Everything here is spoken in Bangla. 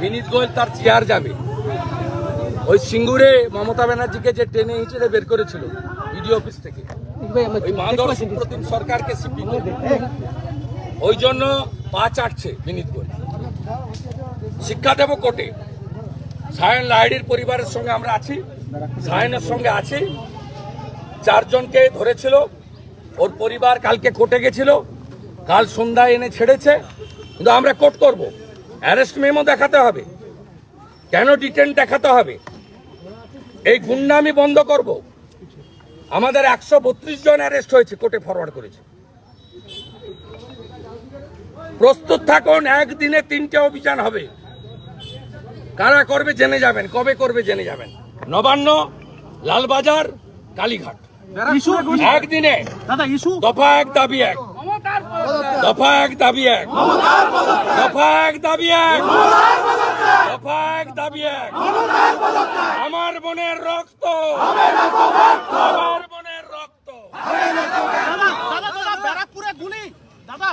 বিনীত গোয়েল তার চেয়ার যাবে ওই সিঙ্গুরে মমতা ব্যানার্জিকে যে টেনে হিঁচড়ে বের করেছিল বিডি অফিস থেকে ওই মাদর সুপ্রতিম সরকারকে সিপি ওই জন্য পা চাটছে বিনীত গোয়েল। শিক্ষা দেব কোর্টে। সায়ন লাহিড়ির পরিবারের সঙ্গে আমরা আছি। সায়নের সঙ্গে আছি। চারজনকে ধরেছিল। ওর পরিবার কালকে কোর্টে গেছিল। কাল সন্ধ্যায় এনে ছেড়েছে। কিন্তু আমরা কোর্ট করব। অ্যারেস্ট মেমো দেখাতে হবে। কেন ডিটেন দেখাতে হবে? এই গুন্ডামি বন্ধ করব। আমাদের একশো বত্রিশ জন অ্যারেস্ট হয়েছে কোর্টে ফরওয়ার্ড করেছে। প্রস্তুত থাকুন একদিনে তিনটে অভিযান হবে। কারা করবে জেনে যাবেন কবে করবে জেনে যাবেন। নবান্ন লালবাজার কালীঘাট। একদিনে। দফা এক দাবি এক। দফা এক দাবি এক। দফা এক দাবি এক দফা এক দাবি এক আমার বোনের রক্ত। আমার বোনের রক্ত। দাদা দাদা দাদা ব্যারাকপুরে গুলি। দাদা।